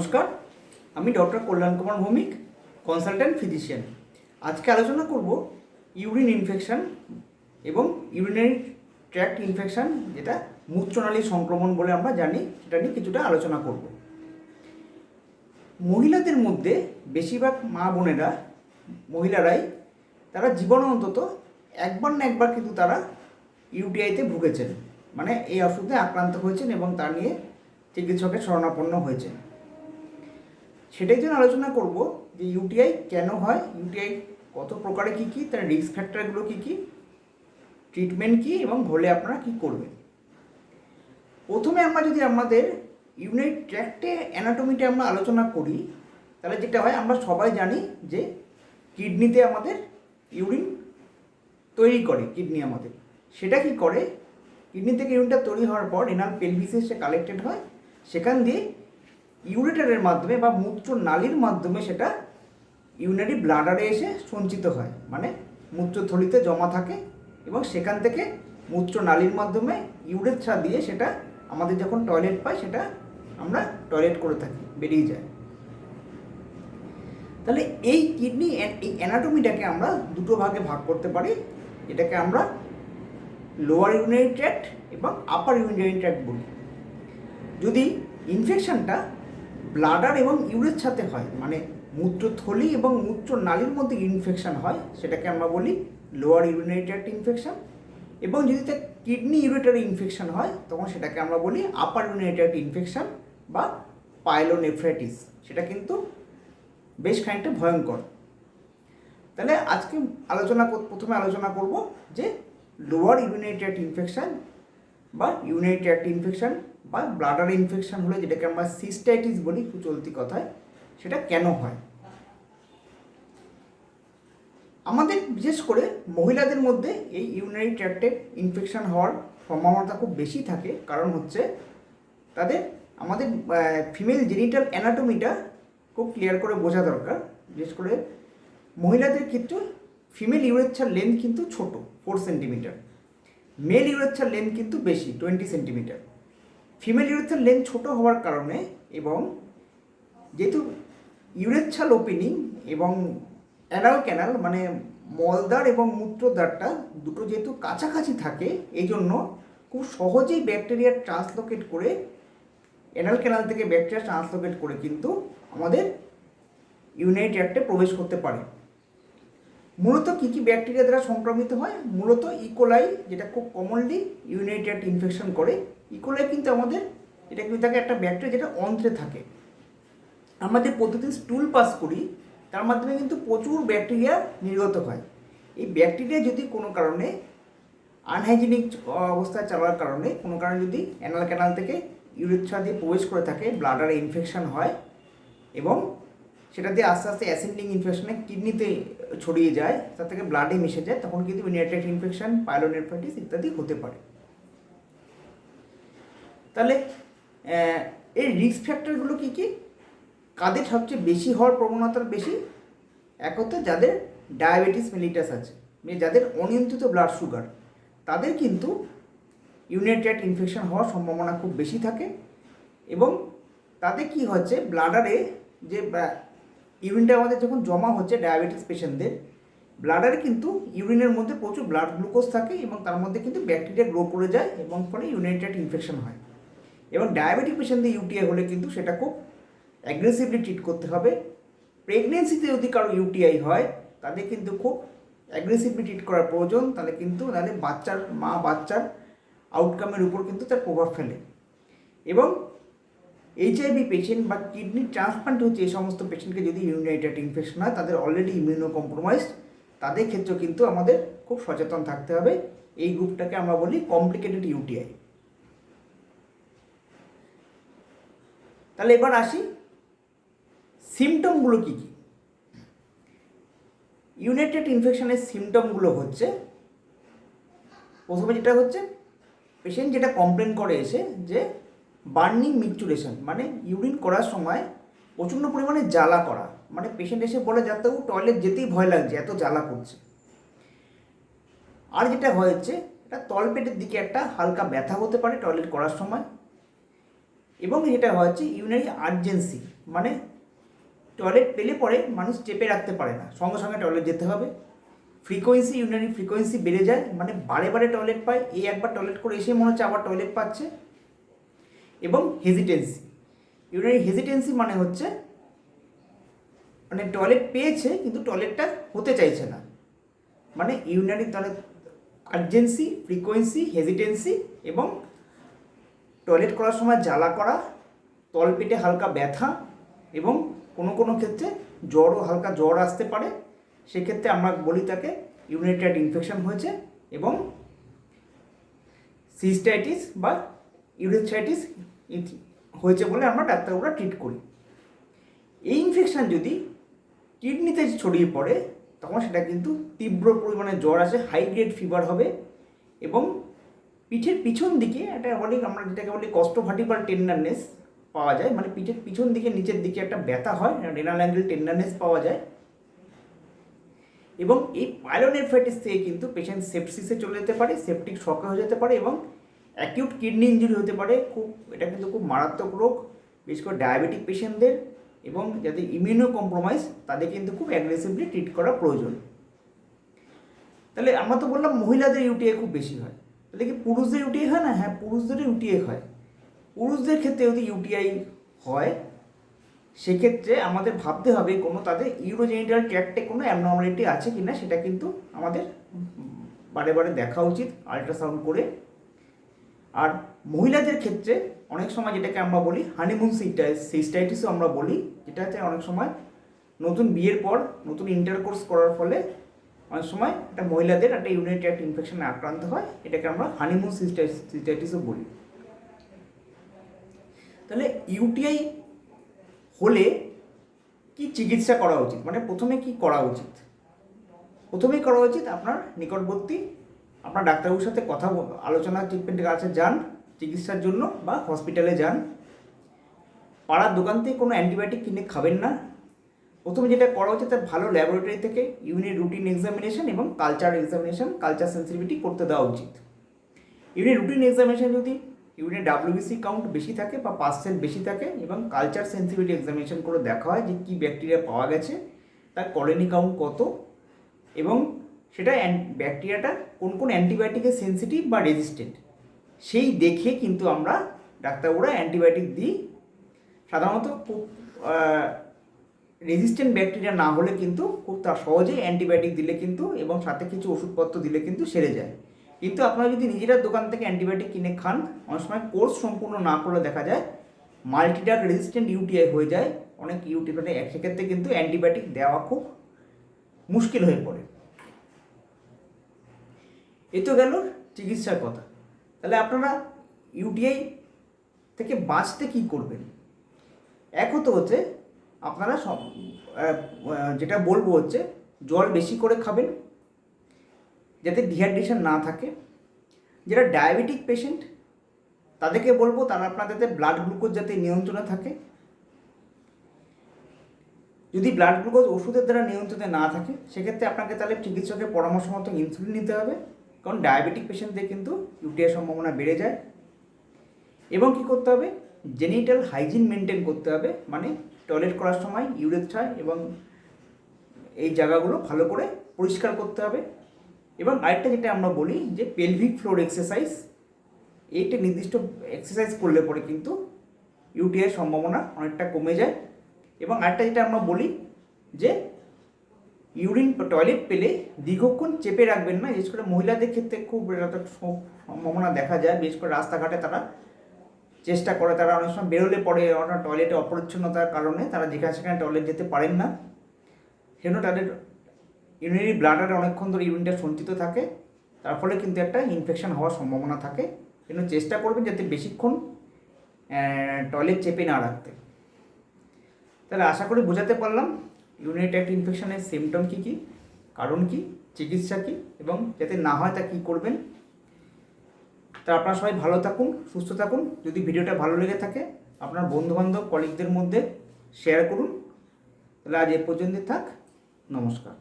নমস্কার, আমি doctor Kalyan Kumar Bhowmik consultant physician আজকে আলোচনা করব ইউরিন ইনফেকশন এবং ইউরিনারি ট্র্যাক্ট ইনফেকশন যেটা মূত্রনালী সংক্রমণ বলে আমরা জানি, সেটা নিয়ে কিছুটা আলোচনা করব। মহিলাদের মধ্যে বেশিরভাগ মা বোনেরা, মহিলারাই তারা জীবনে অন্তত একবার না একবার কিন্তু তারা ইউটিআইতে ভুগেছেন। মানে এই অসুখে আক্রান্ত হয়েছেন এবং তা নিয়ে চিকিৎসকের শরণাপন্ন হয়েছেন। সেটাই জন্য আলোচনা করব যে ইউটিআই কেন হয়? ইউটিআই কত প্রকারে কী কী? তার রিস্ক ফ্যাক্টরগুলো কী কী? ট্রিটমেন্ট কী? এবং হলে আপনারা কী করবেন? প্রথমে আমরা যদি আমাদের ইউনিট ট্র্যাক্টে অ্যানাটমিটা আমরা আলোচনা করি, তাহলে যেটা হয় আমরা সবাই জানি যে কিডনিতে আমাদের ইউরিন তৈরি করে কিডনি আমাদের। সেটা কি করে? কিডনি থেকে ইউরিনটা তৈরি হওয়ার পর রেনাল পেলভিসে সে কালেক্টেড হয়। সেখান দিয়ে ইউরেটারের মাধ্যমে বা মূত্র নালীর মাধ্যমে সেটা ইউনারি ব্লাডারে এসে সঞ্চিত হয়। মানে মূত্রথলিতে জমা থাকে এবং সেখান থেকে মূত্র নালীর মাধ্যমে ইউরেথ্রা দিয়ে সেটা আমাদের যখন টয়লেট পাই সেটা আমরা টয়লেট করে থাকি, বেরিয়ে যায়। তাহলে এই কিডনি এই অ্যানাটমিটাকে আমরা দুটো ভাগে ভাগ করতে পারি। এটাকে আমরা লোয়ার ইউরিনারি ট্র্যাক্ট এবং আপার ইউরিনারি ট্র্যাক্ট বলি। যদি ইনফেকশনটা ব্লাডার এবং ইউরের সাথে হয় মানে মূত্রথলি এবং মূত্র নালীর মধ্যে ইনফেকশান হয়, সেটাকে আমরা বলি লোয়ার ইউরিনারি ট্র্যাক্ট ইনফেকশন এবং যদি তার কিডনি ইউরেটারি ইনফেকশান হয়, তখন সেটাকে আমরা বলি আপার ইউরিনারি ট্র্যাক্ট ইনফেকশন বা পাইলোনেফ্রাইটিস সেটা কিন্তু বেশ খানিকটা ভয়ঙ্কর। তাহলে আজকে আলোচনা প্রথমে আলোচনা করব যে লোয়ার ইউরিনারি ট্র্যাক্ট ইনফেকশন বা ইউরিনারি ট্র্যাক্ট ইনফেকশন বা ব্লাডার ইনফেকশন হলে যেটাকে আমরা সিস্টাইটিস বলি চলতি কথায়, সেটা কেন হয়? আমাদের বিশেষ করে মহিলাদের মধ্যে এই ইউনারি ট্র্যাক্টে ইনফেকশান হওয়ার সম্ভাবনাটা খুব বেশি থাকে। কারণ হচ্ছে তাদের আমাদের ফিমেল জেনিটাল অ্যানাটমিটা খুব ক্লিয়ার করে বোঝা দরকার। বিশেষ করে মহিলাদের ক্ষেত্রে ফিমেল ইউরেচ্ছার লেন্থ কিন্তু ছোট ফোর সেন্টিমিটার মেল ইউরেচ্ছার লেন্থ কিন্তু বেশি টোয়েন্টি সেন্টিমিটার ফিমেল ইউরেথার লেন্থ ছোট হওয়ার কারণে এবং যেহেতু ইউরেচ্ছাল ওপেনিং এবং অ্যানাল ক্যানাল মানে মলদ্বার এবং মূত্রদ্বারটা দুটো যেহেতু কাছাকাছি থাকে এই জন্য খুব সহজেই ব্যাকটেরিয়া ট্রান্সলোকেট করে অ্যানাল ক্যানাল থেকে ব্যাকটেরিয়া ট্রান্সলোকেট করে কিন্তু আমাদের ইউনাইট ট্র্যাক্টে প্রবেশ করতে পারে। মূলত কী কী ব্যাকটেরিয়া দ্বারা সংক্রমিত হয়? মূলত ইকোলাই যেটা খুব কমনলি ইউনাইট ট্র্যাক্ট ইনফেকশন করে ইকোলাই কিন্তু আমাদের, এটা কিন্তু থাকে একটা ব্যাকটেরিয়া যেটা অন্ত্রে থাকে। আমরা যে প্রতিদিন স্টুল পাস করি, তার মাধ্যমে কিন্তু প্রচুর ব্যাকটেরিয়া নির্গত হয়। এই ব্যাকটেরিয়া যদি কোনো কারণে আনহাইজিনিক অবস্থায় চলার কারণে, কোনো কারণে যদি অ্যানাল ক্যানাল থেকে ইউরিথ্রা দিয়ে প্রবেশ করে থাকে ব্লাডারে ইনফেকশন হয় এবং সেটা দিয়ে আস্তে আস্তে অ্যাসেন্ডিং ইনফেকশনে কিডনিতে ছড়িয়ে যায়, তার থেকে ব্লাডে মিশে যায়, তখন কিন্তু ইউনিটেড ইনফেকশন পাইলোনেফ্রাইটিস ইত্যাদি হতে পারে। তাহলে এই রিস্ক ফ্যাক্টরগুলো কী কী? কাদের সবচেয়ে বেশি হওয়ার প্রবণতা বেশি? এক যাদের ডায়াবেটিস মেলিটাস আছে মানে যাদের অনিয়ন্ত্রিত ব্লাড সুগার তাদের কিন্তু ইউনিটেড ইনফেকশন হওয়ার সম্ভাবনা খুব বেশি থাকে এবং তাতে কি হচ্ছে? ব্লাডারে যে ইউরিনটা আমাদের যখন জমা হচ্ছে ডায়াবেটিস পেশেন্টদের ব্লাডারে কিন্তু ইউরিনের মধ্যে প্রচুর ব্লাড গ্লুকোজ থাকে এবং তার মধ্যে কিন্তু ব্যাকটেরিয়া গ্রো করে যায় এবং ফলে ইউনাইটেড ইনফেকশন হয়। এবং ডায়াবেটিক পেশেন্টদের ইউটিআই হলে কিন্তু সেটা খুব অ্যাগ্রেসিভলি ট্রিট করতে হবে। প্রেগনেন্সিতে যদি কারও ইউটিআই হয়, তাদের কিন্তু খুব অ্যাগ্রেসিভলি ট্রিট করার প্রয়োজন। তাহলে কিন্তু তাহলে বাচ্চার, মা বাচ্চার আউটকামের উপর কিন্তু তার প্রভাব ফেলে। এবং এইচআইভি পেশেন্ট বা কিডনি ট্রান্সপ্লান্ট হচ্ছে, এই সমস্ত পেশেন্টকে যদি ইউনাইটেড ইনফেকশন হয়, তাদের অলরেডি ইমিউনো কম্প্রোমাইজ তাদের ক্ষেত্রেও কিন্তু আমাদের খুব সচেতন থাকতে হবে। এই গ্রুপটাকে আমরা বলি কমপ্লিকেটেড ইউটিআই তাহলে এবার আসি। সিমটমগুলো কী কী? ইউনাইটেড ইনফেকশনের সিমটমগুলো হচ্ছে, প্রথমে যেটা হচ্ছে পেশেন্ট যেটা কমপ্লেন করে এসে যে বার্নিং মিকচুরেশন মানে ইউরিন করার সময় প্রচণ্ড পরিমাণে জ্বালা করা। মানে পেশেন্ট এসে বলে, যাতে টয়লেট যেতেই ভয় লাগছে, এত জ্বালা করছে। আর যেটা হয়েছে, এটা তলপেটের দিকে একটা হালকা ব্যথা হতে পারে টয়লেট করার সময়। এবং যেটা হচ্ছে ইউনারি আর্জেন্সি মানে টয়লেট পেলে পরে মানুষ চেপে রাখতে পারে না। সঙ্গে সঙ্গে টয়লেট যেতে হবে। ফ্রিকোয়েন্সি ইউনারি ফ্রিকোয়েন্সি বেড়ে যায় মানে বারে বারে টয়লেট পায় এই একবার টয়লেট করে এসে মনে হচ্ছে আবার টয়লেট পাচ্ছে। এবং হেজিটেন্সি ইউনারি হেজিটেন্সি মানে হচ্ছে মানে টয়লেট পেয়েছে, কিন্তু টয়লেটটা হতে চাইছে না। মানে urinary toilet urgency frequency hesitancy এবং টয়লেট করার সময় জ্বালা করা, তলপেটে হালকা ব্যথা এবং কোনো কোনো ক্ষেত্রে জ্বরও হালকা জ্বর আসতে পারে। সেক্ষেত্রে আমরা বলি তাকে ইউনিটাইড ইনফেকশন হয়েছে এবং সিস্টাইটিস বা ইউরিথাইটিস হয়েছে বলে আমরা ডাক্তারবাবুরা ট্রিট করি। এই ইনফেকশান যদি কিডনিতে ছড়িয়ে পড়ে, তখন সেটা কিন্তু তীব্র পরিমাণে জ্বর আসে হাই গ্রেড ফিভার হবে এবং পিঠের পিছন দিকে একটা অনেক আমরা যেটাকে বলি কস্টোভার্টিবাল টেন্ডারনেস পাওয়া যায়। মানে পিঠের পিছন দিকে, নিচের দিকে একটা ব্যথা হয় রেনাল অ্যাঙ্গেল টেন্ডারনেস পাওয়া যায়। এবং এই পাইলোনেফ্রাইটিস থেকে কিন্তু পেশেন্ট সেপসিসে চলে যেতে পারে সেপটিক শকে হয়ে যেতে পারে এবং অ্যাকিউট কিডনি ইঞ্জুরি হতে পারে। খুব, এটা কিন্তু খুব মারাত্মক রোগ, বিশেষ করে ডায়াবেটিক পেশেন্টদের এবং যাদের ইমিউনো কম্প্রোমাইজ তাদের কিন্তু খুব অ্যাগ্রেসিভলি ট্রিট করা প্রয়োজন। তাহলে আমরা তো বললাম মহিলাদের ইউটিআই খুব বেশি হয়। তাহলে কি পুরুষদের ইউটিআই হয় না? হ্যাঁ পুরুষদেরও ইউটিআই হয়। পুরুষদের ক্ষেত্রে যদি ইউটিআই হয়, সেক্ষেত্রে আমাদের ভাবতে হবে কোনো তাদের ইউরোজেনিটাল ট্র্যাক্টে কোনো অ্যাবনর্মালিটি আছে কি না সেটা কিন্তু আমাদের বারে বারে দেখা উচিত আল্ট্রাসাউন্ড করে। আর মহিলাদের ক্ষেত্রে অনেক সময় যেটাকে আমরা বলি হানিমুন সিস্টাইটিসও আমরা বলি যেটা হচ্ছে অনেক সময় নতুন বিয়ের পর নতুন ইন্টারকোর্স করার ফলে অনেক সময় একটা মহিলাদের একটা ইউরিনারি ট্র্যাক্ট ইনফেকশনে আক্রান্ত হয়, এটাকে আমরা হানিমুন সিস্টাইটিসও বলি। তাহলে ইউটিআই হলে কি চিকিৎসা করা উচিত? মানে প্রথমে কি করা উচিত? প্রথমেই করা উচিত আপনার নিকটবর্তী, আপনার ডাক্তারবাবুর সাথে কথা আলোচনা ট্রিটমেন্টের কাছে যান, চিকিৎসার জন্য বা হসপিটালে যান। পাড়ার দোকান থেকে কোনো অ্যান্টিবায়োটিক কিনে খাবেন না প্রথমে যেটা করা উচিত তার ভালো ল্যাবরেটরি থেকে ইউনিট রুটিন এক্সামিনেশন এবং কালচার এক্সামিনেশন কালচার সেন্সিটিভিটি করতে দেওয়া উচিত। ইউনিট রুটিন এক্সামিনেশন যদি ইউনিট ডাব্লিউবিসি কাউন্ট বেশি থাকে বা পার্সেন্ট বেশি থাকে এবং কালচার সেন্সিটিভিটি এক্সামিনেশন করে দেখা হয় যে কী ব্যাকটেরিয়া পাওয়া গেছে, তার কলোনি কাউন্ট কত এবং সেটা ব্যাকটেরিয়াটা কোন কোন অ্যান্টিবায়োটিকে সেন্সিটিভ বা রেজিস্ট্যান্ট সেই দেখে কিন্তু আমরা ডাক্তারবাবুরা অ্যান্টিবায়োটিক দিই। সাধারণত খুব রেজিস্ট্যান্ট ব্যাকটেরিয়া না হলে কিন্তু খুব তা সহজেই অ্যান্টিবায়োটিক দিলে কিন্তু এবং সাথে কিছু ওষুধপত্র দিলে কিন্তু সেরে যায়। কিন্তু আপনারা যদি নিজেরা দোকান থেকে অ্যান্টিবায়োটিক কিনে খান, অনেক সময় কোর্স সম্পূর্ণ না করলে দেখা যায় মাল্টিড্রাগ রেজিস্ট্যান্ট ইউটিআই হয়ে যায়। অনেক ইউটি মানে সেক্ষেত্রে কিন্তু অ্যান্টিবায়োটিক দেওয়া খুব মুশকিল হয়ে পড়ে। এ তো গেল চিকিৎসার কথা। তাহলে আপনারা ইউটিআই থেকে বাঁচতে কি করবেন? এক হতো হচ্ছে আপনারা সব যেটা বলব হচ্ছে, জল বেশি করে খাবেন, যাতে ডিহাইড্রেশন না থাকে। যারা ডায়াবেটিক পেশেন্ট তাদেরকে বলব তারা আপনাদের ব্লাড গ্লুকোজ যাতে নিয়ন্ত্রণে থাকে। যদি ব্লাড গ্লুকোজ ওষুধের দ্বারা নিয়ন্ত্রণে না থাকে, সেক্ষেত্রে আপনাকে তাহলে চিকিৎসকের পরামর্শ মতো ইনসুলিন নিতে হবে। কারণ ডায়াবেটিক পেশেন্টদের কিন্তু ইউটিআই সম্ভাবনা বেড়ে যায়। এবং কি করতে হবে? জেনিটাল হাইজিন মেনটেন করতে হবে। মানে টয়লেট করার সময় ইউরেথ্রা এবং এই জায়গাগুলো ভালো করে পরিষ্কার করতে হবে। এবং আরেকটা যেটা আমরা বলি যে পেলভিক ফ্লোর এক্সারসাইজ এইটা নির্দিষ্ট এক্সারসাইজ করলে পরে কিন্তু ইউটিআই সম্ভাবনা অনেকটা কমে যায়। এবং আরেকটা যেটা আমরা বলি যে ইউরিন টয়লেট পেলে দীর্ঘক্ষণ চেপে রাখবেন না, বিশেষ করে মহিলাদের ক্ষেত্রে খুব সম্ভাবনা দেখা যায়, বিশেষ করে রাস্তাঘাটে তারা চেষ্টা করে, তারা অনেক সময় বেরোলে পরে ওরা টয়লেটে অপরিচ্ছন্নতার কারণে তারা যেখানে সেখানে টয়লেট যেতে পারেন না। সেজন্য তাদের ইউরিনারি ব্লাডারে অনেকক্ষণ ধরে ইউরিনটা সঞ্চিত থাকে। তার ফলে কিন্তু একটা ইনফেকশন হওয়ার সম্ভাবনা থাকে। কিন্তু চেষ্টা করবেন যাতে বেশিক্ষণ টয়লেট চেপে না রাখতে। তাহলে আশা করি বোঝাতে পারলাম ইউরিনারি ট্র্যাক্ট ইনফেকশনের সিমটম কী কী, কারণ কী, চিকিৎসা কী, এবং যাতে না হয় তা কী করবেন। তা আপনারা সবাই ভালো থাকুন, সুস্থ থাকুন। যদি ভিডিওটা ভালো লেগে থাকে, আপনার বন্ধুবান্ধব কলিগদের মধ্যে শেয়ার করুন। তাহলে আজ এ পর্যন্ত থাক। নমস্কার।